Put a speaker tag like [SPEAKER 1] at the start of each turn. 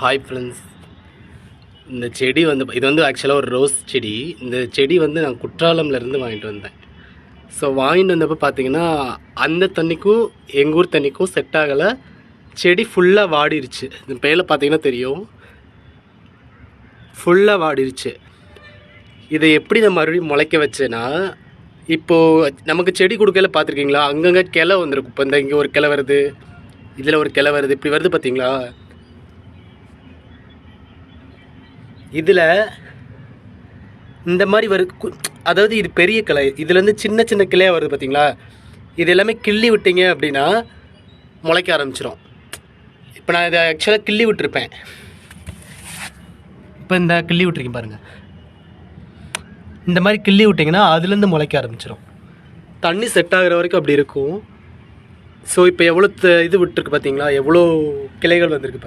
[SPEAKER 1] Hi friends இந்த செடி வந்து இது வந்து ஆக்சுவலாக ஒரு ரோஸ் செடி. இந்த செடி வந்து நான் குற்றாலம்லேருந்து வாங்கிட்டு வந்தேன். ஸோ வாங்கிட்டு வந்தப்போ பார்த்தீங்கன்னா அந்த தண்ணிக்கும் எங்கள் ஊர் தண்ணிக்கும் செட் ஆகலை. செடி ஃபுல்லாக வாடிருச்சு. இந்த பேரில் பார்த்தீங்கன்னா தெரியும். ஃபுல்லாக வாடிருச்சு. இதை எப்படி நான் மறுபடியும் முளைக்க வச்சேன்னா இப்போது நமக்கு செடி கொடுக்கல பார்த்துருக்கீங்களா அங்கங்கே கிளை வந்திருக்கும். இப்போ இந்த இங்கே ஒரு கிளை வருது இதில் ஒரு கிளை வருது. இப்படி வருது பார்த்தீங்களா இதில் இந்த மாதிரி வரு அதாவது இது பெரிய கிளை. இதுலேருந்து சின்ன சின்ன கிளையாக வருது பார்த்தீங்களா இது எல்லாமே கிள்ளி விட்டீங்க அப்படின்னா முளைக்க ஆரம்பிச்சிடும் இப்போ நான் இதை ஆக்சுவலாக கிள்ளி விட்டுருப்பேன். இப்போ இந்த கிள்ளி விட்டுருக்கேன் பாருங்கள் இந்த மாதிரி கிள்ளி விட்டிங்கன்னா அதுலேருந்து முளைக்க ஆரம்பிச்சிரும். தண்ணி செட் ஆகிற வரைக்கும் அப்படி இருக்கும். ஸோ இப்போ எவ்வளோ த- இது விட்டுருக்கு பார்த்தீங்களா எவ்வளோ கிளைகள் வந்திருக்கு